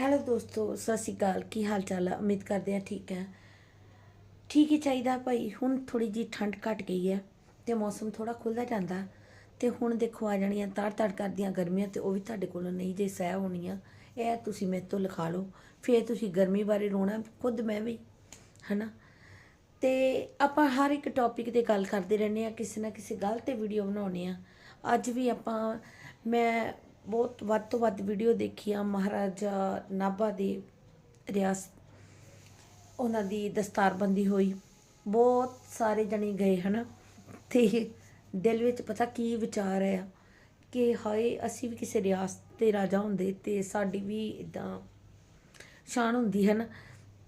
Hello ਦੋਸਤੋ, ਸਤਿ ਸ਼੍ਰੀ ਅਕਾਲ। ਕੀ ਹਾਲ ਚਾਲ ਹੈ ਉਮੀਦ ਕਰਦੇ ਆ ਠੀਕ ਹੈ। ਠੀਕ ਹੀ ਚਾਹੀਦਾ ਭਾਈ। ਹੁਣ ਥੋੜੀ ਜੀ ਠੰਡ ਘਟ ਗਈ ਹੈ ਤੇ ਮੌਸਮ ਥੋੜਾ ਖੁੱਲਦਾ ਜਾਂਦਾ। ਤੇ ਹੁਣ ਦੇਖੋ ਆ ਜਾਣੀਆਂ ਤੜ ਤੜ ਕਰਦੀਆਂ ਗਰਮੀਆਂ ਤੇ ਉਹ ਵੀ ਤੁਹਾਡੇ ਕੋਲੋਂ ਨਹੀਂ ਜੇ ਸਹਿ ਹੋਣੀਆਂ। ਇਹ ਤੁਸੀਂ ਮੇਰੇ ਤੋਂ ਲਿਖਾ ਲਓ। ਫਿਰ ਤੁਸੀਂ ਗਰਮੀ ਬਾਰੇ ਰੋਣਾ ਖੁਦ ਮੈਂ ਵੀ, ਹਨਾ? ਤੇ ਆਪਾਂ ਹਰ ਇੱਕ ਟੌਪਿਕ ਤੇ ਗੱਲ ਕਰਦੇ ਰਹਿੰਦੇ ਆ ਕਿਸੇ ਨਾ ਕਿਸੇ ਗੱਲ ਤੇ ਵੀਡੀਓ ਬਣਾਉਣੇ ਆ ਅੱਜ ਵੀ ਆਪਾਂ, ਮੈਂ ਬਹੁਤ ਵੱਧ ਤੋਂ ਵੱਧ ਵੀਡੀਓ ਦੇਖੀਆਂ ਮਹਾਰਾਜਾ ਨਾਭਾ ਦੇ ਰਿਆਸ, ਉਹਨਾਂ ਦੀ ਦਸਤਾਰਬੰਦੀ ਹੋਈ। ਬਹੁਤ ਸਾਰੇ ਜਣੇ ਗਏ ਹਨ। ਤੇ ਦਿਲ ਵਿੱਚ ਪਤਾ ਕੀ ਵਿਚਾਰ ਆ ਕਿ ਹਾਏ, ਅਸੀਂ ਵੀ ਕਿਸੇ ਰਿਆਸਤ ਦੇ ਰਾਜਾ ਹੁੰਦੇ ਤੇ ਸਾਡੀ ਵੀ ਇਦਾਂ ਸ਼ਾਨ ਹੁੰਦੀ ਹੈ ਨਾ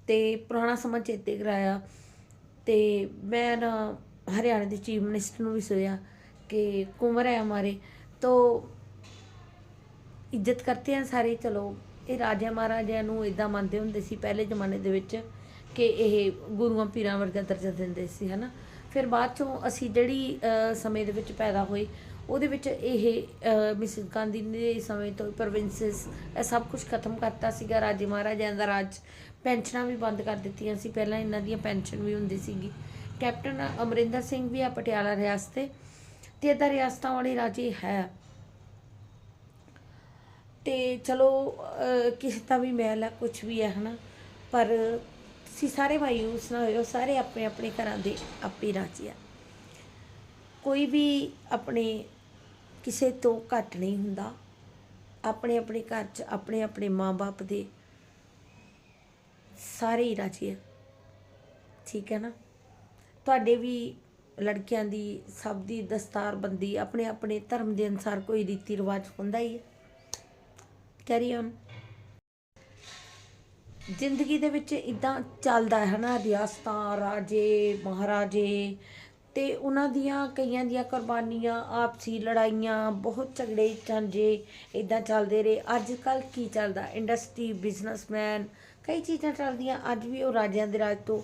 ਤੇ ਪੁਰਾਣਾ ਸਮਾਂ ਚੇਤੇ ਕਰਾਇਆ। ਤੇ ਮੈਂ ਨਾ ਹਰਿਆਣਾ ਦੇ ਚੀਫ ਮਿਨਿਸਟਰ ਨੂੰ ਵੀ ਸੁਣਿਆ ਕਿ ਕੁੰਵਰ ਹੈ ਹਮਾਰੇ ਤੋ ਇੱਜ਼ਤ ਕਰਤੇ ਆ ਸਾਰੇ। ਚਲੋ, ਇਹ ਰਾਜਾ ਮਹਾਰਾਜਿਆਂ ਨੂੰ ਇਦਾਂ ਮੰਨਦੇ ਹੁੰਦੇ ਸੀ ਪਹਿਲੇ ਜ਼ਮਾਨੇ ਦੇ ਵਿੱਚ ਕਿ ਇਹ ਗੁਰੂਆਂ ਪੀਰਾਂ ਵਰਗਾ ਦਰਜਾ ਦਿੰਦੇ ਸੀ, ਹਨਾ। ਫਿਰ ਬਾਅਦ ਚੋਂ ਅਸੀਂ ਜਿਹੜੀ ਸਮੇਂ ਦੇ ਵਿੱਚ ਪੈਦਾ ਹੋਏ, ਉਹਦੇ ਵਿੱਚ ਇਹ ਮਿਸਿਸ ਗਾਂਧੀ ਨੇ ਸਮੇਂ ਤੋਂ ਪ੍ਰੋਵਿੰਸਸ, ਇਹ ਸਭ ਕੁਝ ਖਤਮ ਕਰਤਾ ਸੀਗਾ। ਰਾਜੇ ਮਹਾਰਾਜਿਆਂ ਦਾ ਰਾਜ ਪੈਨਸ਼ਨਾਂ ਵੀ ਬੰਦ ਕਰ ਦਿੱਤੀਆਂ ਸੀ। ਪਹਿਲਾਂ ਇਹਨਾਂ ਦੀਆਂ ਪੈਨਸ਼ਨ ਵੀ ਹੁੰਦੀ ਸੀਗੀ। ਕੈਪਟਨ ਅਮਰਿੰਦਰ ਸਿੰਘ ਵੀ ਆ ਪਟਿਆਲਾ ਰਿਆਸਤ ਤੇ। ਤੇ ਇੱਦਾਂ ਰਿਆਸਤਾਂ ਵਾਲੇ ਰਾਜੇ ਹੈ। ਤੇ ਚਲੋ ਕਿਸੇ ਦਾ ਵੀ ਮਹਿਲ ਹੈ ਕੁਝ ਵੀ ਹੈ ਹਨਾ। ਪਰ ਤੁਸੀਂ ਸਾਰੇ ਮਾਯੂਸ ਨਾ ਹੋਇਓ ਸਾਰੇ ਆਪਣੇ ਆਪਣੇ ਘਰਾਂ ਦੇ ਆਪੇ ਰਾਜੇ ਆ। ਕੋਈ ਵੀ ਆਪਣੇ ਕਿਸੇ ਤੋਂ ਘੱਟ ਨਹੀਂ ਹੁੰਦਾ। ਆਪਣੇ ਆਪਣੇ ਘਰ 'ਚ, ਆਪਣੇ ਆਪਣੇ ਮਾਂ-ਬਾਪ ਦੇ ਸਾਰੇ ਹੀ ਰਾਜੇ ਆ। ਠੀਕ ਹੈ ਨਾ? ਤੁਹਾਡੇ ਵੀ ਲੜਕਿਆਂ ਦੀ ਸਭ ਦੀ ਦਸਤਾਰ ਬੰਦੀ ਆਪਣੇ ਆਪਣੇ ਧਰਮ ਦੇ ਅਨੁਸਾਰ ਕੋਈ ਰੀਤੀ ਰਿਵਾਜ ਹੁੰਦਾ ਹੀ ਹੈ ਕੈਰੀ ਔਨ ਜ਼ਿੰਦਗੀ ਦੇ ਵਿੱਚ ਇਦਾਂ ਚੱਲਦਾ ਹੈ ਨਾ ਰਿਆਸਤਾਂ, ਰਾਜੇ, ਮਹਾਰਾਜੇ ਤੇ ਉਹਨਾਂ ਦੀਆਂ ਕਈਆਂ ਦੀਆਂ ਕੁਰਬਾਨੀਆਂ, ਆਪਸੀ ਲੜਾਈਆਂ, ਬਹੁਤ ਝਗੜੇ, ਝਾਂਜੇ ਇਦਾਂ ਚੱਲਦੇ ਰਹੇ। ਅੱਜ ਕੱਲ ਕੀ ਚੱਲਦਾ? ਇੰਡਸਟਰੀ ਬਿਜ਼ਨਸਮੈਨ ਕਈ ਚੀਜ਼ਾਂ ਚੱਲਦੀਆਂ। ਅੱਜ ਵੀ ਉਹ ਰਾਜਿਆਂ ਦੇ ਰਾਜ ਤੋਂ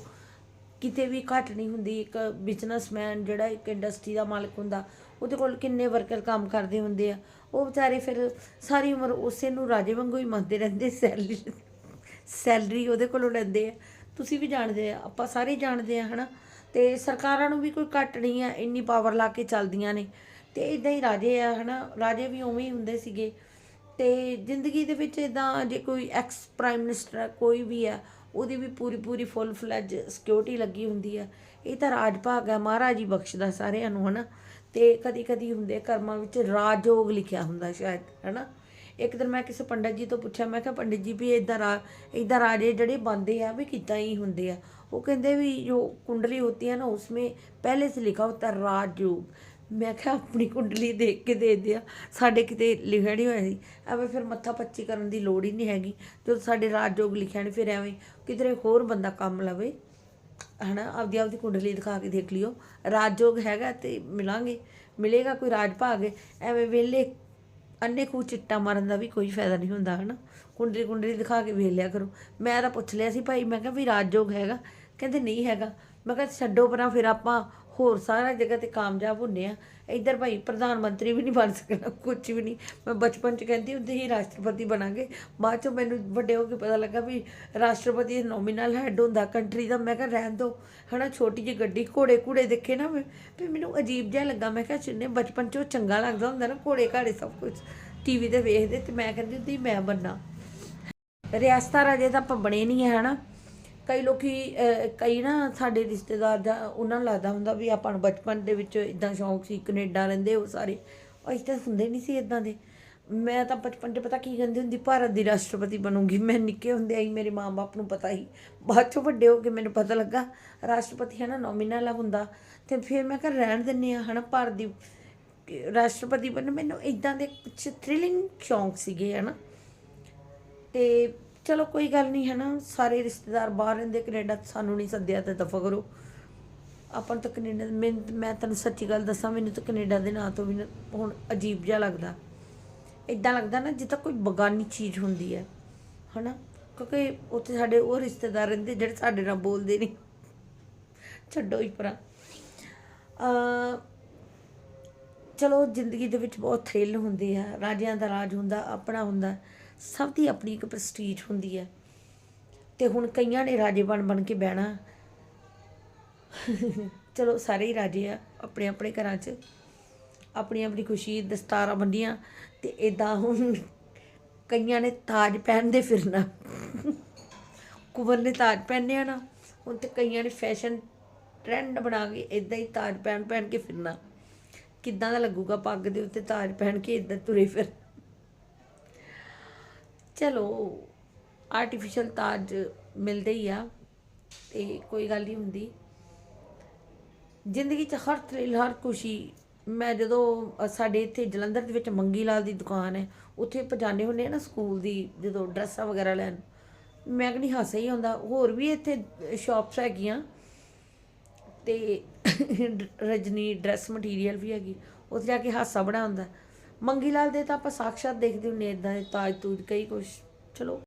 ਕਿਤੇ ਵੀ ਘੱਟ ਨਹੀਂ ਹੁੰਦੀ। ਇੱਕ ਬਿਜ਼ਨਸਮੈਨ ਜਿਹੜਾ ਇੱਕ ਇੰਡਸਟਰੀ ਦਾ ਮਾਲਕ ਹੁੰਦਾ, ਉਹਦੇ ਕੋਲ ਕਿੰਨੇ ਵਰਕਰ ਕੰਮ ਕਰਦੇ ਹੁੰਦੇ ਆ। ਉਹ ਵਿਚਾਰੇ ਫਿਰ ਸਾਰੀ ਉਮਰ ਉਸੇ ਨੂੰ ਰਾਜੇ ਵਾਂਗੂ ਹੀ ਮੰਨਦੇ ਰਹਿੰਦੇ ਸੈਲਰੀ ਸੈਲਰੀ ਉਹਦੇ ਕੋਲੋਂ ਲੈਂਦੇ ਆ। ਤੁਸੀਂ ਵੀ ਜਾਣਦੇ ਆ, ਆਪਾਂ ਸਾਰੇ ਜਾਣਦੇ ਆ, ਹਨਾ? ਤੇ ਸਰਕਾਰਾਂ ਨੂੰ ਵੀ ਕੋਈ ਘੱਟ ਨਹੀਂ ਆ, ਇੰਨੀ ਪਾਵਰ ਲਾ ਕੇ ਚੱਲਦੀਆਂ ਨੇ। ਤੇ ਇਦਾਂ ਹੀ ਰਾਜੇ ਆ, ਹਨਾ? ਰਾਜੇ ਵੀ ਉਵੇਂ ਹੀ ਹੁੰਦੇ ਸੀਗੇ। ਤੇ ਜ਼ਿੰਦਗੀ ਦੇ ਵਿੱਚ ਇਦਾਂ ਜੇ ਕੋਈ ਐਕਸ ਪ੍ਰਾਈਮ ਮਿਨਿਸਟਰ ਕੋਈ ਵੀ ਆ, ਉਹਦੀ ਵੀ ਪੂਰੀ ਪੂਰੀ ਫੁੱਲ ਫਲੈਜ ਸਿਕਿਉਰਿਟੀ ਲੱਗੀ ਹੁੰਦੀ ਆ। ਇਹ ਤਾਂ ਰਾਜ ਭਾਗ ਹੈ ਮਹਾਰਾਜ ਹੀ ਬਖਸ਼ਦਾ ਸਾਰਿਆਂ ਨੂੰ, ਹਨਾ? ਤੇ ਕਦੀ ਕਦੀ ਹੁੰਦੇ ਕਰਮਾਂ ਵਿੱਚ ਰਾਜਯੋਗ ਲਿਖਿਆ ਹੁੰਦਾ ਸ਼ਾਇਦ, ਹਨਾ? ਇੱਕ ਦਿਨ ਮੈਂ ਕਿਸੇ ਪੰਡਤ ਜੀ ਤੋਂ ਪੁੱਛਿਆ, ਮੈਂ ਕਿਹਾ, ਪੰਡਿਤ ਜੀ, ਵੀ ਇਦਾਂ ਰਾ ਇਦਾਂ ਰਾਜੇ ਜਿਹੜੇ ਬੰਦੇ ਆ, ਵੀ ਕਿੱਦਾਂ ਹੀ ਹੁੰਦੇ ਆ? ਉਹ ਕਹਿੰਦੇ ਵੀ ਜੋ ਕੁੰਡਲੀ ਹੋਤੀ ਹੈ ਨਾ ਉਸਮੇ ਪਹਿਲੇ ਸੇ ਲਿਖਾ ਹੋਤਾ ਰਾਜਯੋਗ। ਮੈਂ ਕਿਹਾ, ਆਪਣੀ ਕੁੰਡਲੀ ਦੇਖ ਕੇ ਦੇ ਦਿਆ, ਸਾਡੇ ਕਿਤੇ ਲਿਖਿਆ ਨਹੀਂ ਹੋਇਆ ਸੀ। ਐਵੇਂ ਫਿਰ ਮੱਥਾ ਪੱਚੀ ਕਰਨ ਦੀ ਲੋੜ ਹੀ ਨਹੀਂ ਹੈਗੀ। ਜਦੋਂ ਸਾਡੇ ਰਾਜਯੋਗ ਲਿਖਿਆ ਨਹੀਂ ਫਿਰ ਐਵੇਂ ਕਿਧਰੇ ਹੋਰ ਬੰਦਾ ਕੰਮ ਲਵੇ। ਹਨਾ, ਆਪਦੀ ਆਪਦੀ ਕੁੰਡਲੀ ਦਿਖਾ ਕੇ ਦੇਖ ਲਿਓ। ਰਾਜਯੋਗ ਹੈਗਾ ਤੇ ਮਿਲਾਂਗੇ। ਮਿਲੇਗਾ ਕੋਈ ਰਾਜ ਭਾਗ, ਐਵੇਂ ਵੇਲੇ ਅੰਨੇ ਕੂ ਚਿੱਟਾ ਮਾਰਨ ਦਾ ਵੀ ਕੋਈ ਫਾਇਦਾ ਨਹੀਂ ਹੁੰਦਾ, ਹਨਾ। ਕੁੰਡਲੀ ਕੁੰਡਲੀ ਦਿਖਾ ਕੇ ਵੇਖ ਲਿਆ ਕਰੋ। ਮੈਂ ਤਾਂ ਪੁੱਛ ਲਿਆ ਸੀ ਭਾਈ, ਮੈਂ ਕਿਹਾ ਵੀ ਰਾਜਯੋਗ ਹੈਗਾ? ਕਹਿੰਦੇ ਨਹੀਂ ਹੈਗਾ। ਮੈਂ ਕਿਹਾ ਛੱਡੋ ਪਰਾਂ, ਫਿਰ ਆਪਾਂ ਹੋਰ ਸਾਰਾ ਜਗ੍ਹਾ ਤੇ ਕਾਮਯਾਬ ਹੁੰਨੇ ਆ। ਇੱਧਰ ਭਾਈ ਪ੍ਰਧਾਨ ਮੰਤਰੀ ਵੀ ਨਹੀਂ ਬਣ ਸਕਣਾ ਕੁਝ ਵੀ ਨਹੀਂ। ਮੈਂ ਬਚਪਨ ਚ ਕਹਿੰਦੀ ਹੁੰਦੀ ਸੀ, ਰਾਸ਼ਟਰਪਤੀ ਬਣਾਂਗੇ। ਬਾਅਦ ਚੋਂ ਮੈਨੂੰ ਵੱਡੇ ਹੋ ਕੇ ਪਤਾ ਲੱਗਾ ਵੀ ਰਾਸ਼ਟਰਪਤੀ ਨੋਮੀਨਲ ਹੈਡ ਹੁੰਦਾ ਕੰਟਰੀ ਦਾ। ਮੈਂ ਕਿਹਾ, ਰਹਿਣ ਦੋ। ਹਨਾ, ਛੋਟੀ ਜਿਹੀ ਗੱਡੀ ਘੋੜੇ ਘੂੜੇ ਦੇਖੇ ਨਾ ਮੈਂ। ਵੀ ਮੈਨੂੰ ਅਜੀਬ ਜਿਹਾ ਲੱਗਾ। ਮੈਂ ਕਿਹਾ ਚਿੰਨੇ ਬਚਪਨ ਚ ਉਹ ਚੰਗਾ ਲੱਗਦਾ ਹੁੰਦਾ ਨਾ ਘੋੜੇ ਘਾੜੇ ਸਭ ਕੁਝ ਟੀਵੀ ਤੇ ਵੇਖਦੇ ਤੇ ਮੈਂ ਕਹਿੰਦੀ ਹੁੰਦੀ ਮੈਂ ਬੰਨਾ ਰਿਆਸਤਾਂ ਰਾਜੇ ਤਾਂ ਆਪਾਂ ਬਣੇ ਨਹੀਂ ਹੈ, ਹਨਾ। ਕਈ ਲੋਕੀ ਕਈ ਨਾ ਸਾਡੇ ਰਿਸ਼ਤੇਦਾਰ ਜਾਂ ਉਹਨਾਂ ਨੂੰ ਲੱਗਦਾ ਹੁੰਦਾ ਵੀ ਆਪਾਂ ਨੂੰ ਬਚਪਨ ਦੇ ਵਿੱਚ ਇਦਾਂ ਸ਼ੌਂਕ ਸੀ, ਕੈਨੇਡਾ ਰਹਿੰਦੇ ਉਹ ਸਾਰੇ। ਅਸੀਂ ਤਾਂ ਹੁੰਦੇ ਨਹੀਂ ਸੀ ਇਦਾਂ ਦੇ। ਮੈਂ ਤਾਂ ਬਚਪਨ 'ਚ ਪਤਾ ਕੀ ਕਹਿੰਦੀ ਹੁੰਦੀ, ਭਾਰਤ ਦੀ ਰਾਸ਼ਟਰਪਤੀ ਬਣੂੰਗੀ। ਮੈਂ ਨਿੱਕੇ ਹੁੰਦੇ ਆਈ ਮੇਰੇ ਮਾਂ-ਬਾਪ ਨੂੰ ਪਤਾ ਹੀ ਬਾਅਦ 'ਚੋਂ ਵੱਡੇ ਹੋ ਕੇ ਮੈਨੂੰ ਪਤਾ ਲੱਗਾ, ਰਾਸ਼ਟਰਪਤੀ ਹੈ ਨਾ ਨੋਮੀਨਲ ਹੁੰਦਾ। ਤੇ ਫਿਰ ਮੈਂ ਕਿਹਾ, ਰਹਿਣ ਦਿੰਨੇ ਆ ਹਨਾ ਭਾਰਤ ਦੀ। ਰਾਸ਼ਟਰਪਤੀ ਬਣ ਮੈਨੂੰ ਇਦਾਂ ਦੇ ਕੁਝ ਥ੍ਰਿਲਿੰਗ ਸ਼ੌਂਕ ਸੀਗੇ ਹਨਾ। ਤੇ ਚਲੋ ਕੋਈ ਗੱਲ ਨਹੀਂ ਹੈ ਨਾ ਸਾਰੇ ਰਿਸ਼ਤੇਦਾਰ ਬਾਹਰ ਰਹਿੰਦੇ, ਕੈਨੇਡਾ ਸਾਨੂੰ ਨਹੀਂ ਸੱਦਿਆ ਤਾਂ ਦਫਾ ਕਰੋ ਆਪਾਂ ਨੂੰ ਤਾਂ ਕੈਨੇਡਾ ਮੈਂ ਮੈਂ ਤੁਹਾਨੂੰ ਸੱਚੀ ਗੱਲ ਦੱਸਾਂ, ਮੈਨੂੰ ਤਾਂ ਕੈਨੇਡਾ ਦੇ ਨਾਂ ਤੋਂ ਵੀ ਹੁਣ ਅਜੀਬ ਜਿਹਾ ਲੱਗਦਾ। ਇਦਾਂ ਲੱਗਦਾ ਨਾ ਜਿੱਦਾਂ ਕੋਈ ਬਗਾਨੀ ਚੀਜ਼ ਹੁੰਦੀ ਹੈ, ਹਨਾ? ਕਿਉਂਕਿ ਉੱਥੇ ਸਾਡੇ ਉਹ ਰਿਸ਼ਤੇਦਾਰ ਰਹਿੰਦੇ ਜਿਹੜੇ ਸਾਡੇ ਨਾਲ ਬੋਲਦੇ ਨਹੀਂ। ਛੱਡੋ ਹੀ ਪਰਾਂ ਅ ਚਲੋ ਜ਼ਿੰਦਗੀ ਦੇ ਵਿੱਚ ਬਹੁਤ ਥ੍ਰਿਲ ਹੁੰਦੀ ਹੈ, ਰਾਜਿਆਂ ਦਾ ਰਾਜ ਹੁੰਦਾ, ਆਪਣਾ ਹੁੰਦਾ। ਸਭ ਦੀ ਆਪਣੀ ਇੱਕ ਪ੍ਰਸਟੀਜ ਹੁੰਦੀ ਹੈ। ਤੇ ਹੁਣ ਕਈਆਂ ਨੇ ਰਾਜੇ ਬਣ ਬਣ ਕੇ ਬਹਿਣਾ। ਚਲੋ ਸਾਰੇ ਹੀ ਰਾਜੇ ਆ ਆਪਣੇ ਆਪਣੇ ਘਰਾਂ 'ਚ। ਆਪਣੀ ਆਪਣੀ ਖੁਸ਼ੀ, ਦਸਤਾਰਾਂ ਬੰਦੀਆਂ ਤੇ ਇਦਾਂ ਹੁਣ ਕਈਆਂ ਨੇ ਤਾਜ ਪਹਿਨਦੇ ਫਿਰਨਾ। ਕੁਵਰ ਨੇ ਤਾਜ ਪਹਿਨਿਆ ਨਾ, ਹੁਣ ਤੇ ਕਈਆਂ ਨੇ ਫੈਸ਼ਨ ਟ੍ਰੈਂਡ ਬਣਾ ਕੇ ਇਦਾਂ ਹੀ ਤਾਜ ਪਹਿਨ ਪਹਿਨ ਕੇ ਫਿਰਨਾ। ਕਿੱਦਾਂ ਦਾ ਲੱਗੂਗਾ ਪੱਗ ਦੇ ਉੱਤੇ ਤਾਜ ਪਹਿਨ ਕੇ ਇਦਾਂ ਤੁਰੇ ਫਿਰ। ਚਲੋ ਆਰਟੀਫੀਸ਼ੀਅਲ ਤਾਜ ਮਿਲਦੇ ਹੀ ਆ, ਤੇ ਕੋਈ ਗੱਲ ਨਹੀਂ ਹੁੰਦੀ। ਜ਼ਿੰਦਗੀ 'ਚ ਹਰ ਥ੍ਰਿਲ ਹਰ ਖੁਸ਼ੀ, ਮੈਂ ਜਦੋਂ ਸਾਡੇ ਇੱਥੇ ਜਲੰਧਰ ਦੇ ਵਿੱਚ ਮੰਗੀ ਲਾਲ ਦੀ ਦੁਕਾਨ ਹੈ, ਉੱਥੇ ਪਜਾਣੇ ਹੁੰਦੇ ਆ ਨਾ ਸਕੂਲ ਦੀ, ਜਦੋਂ ਡਰੈਸਾਂ ਵਗੈਰਾ ਲੈਣ। ਮੈਂ ਕਹਿੰਦੀ ਹਾਸਾ ਹੀ ਆਉਂਦਾ, ਹੋਰ ਵੀ ਇੱਥੇ ਸ਼ਾਪਸ ਹੈਗੀਆਂ, ਤੇ ਰਜਨੀ ਡਰੈਸ ਮਟੀਰੀਅਲ ਵੀ ਹੈਗੀ, ਉੱਥੇ ਜਾ ਕੇ ਹਾਸਾ ਬੜਾ ਹੁੰਦਾ ਮੰਗੀ ਲਾਲ ਦੇ ਤਾਂ ਆਪਾਂ ਸਾਕਸ਼ਾਤ ਦੇਖਦੇ ਹੁੰਨੇ ਇਦਾਂ ਦੇ ਤਾਜ ਤੂਜ ਕਈ ਕੁਛ। ਚਲੋ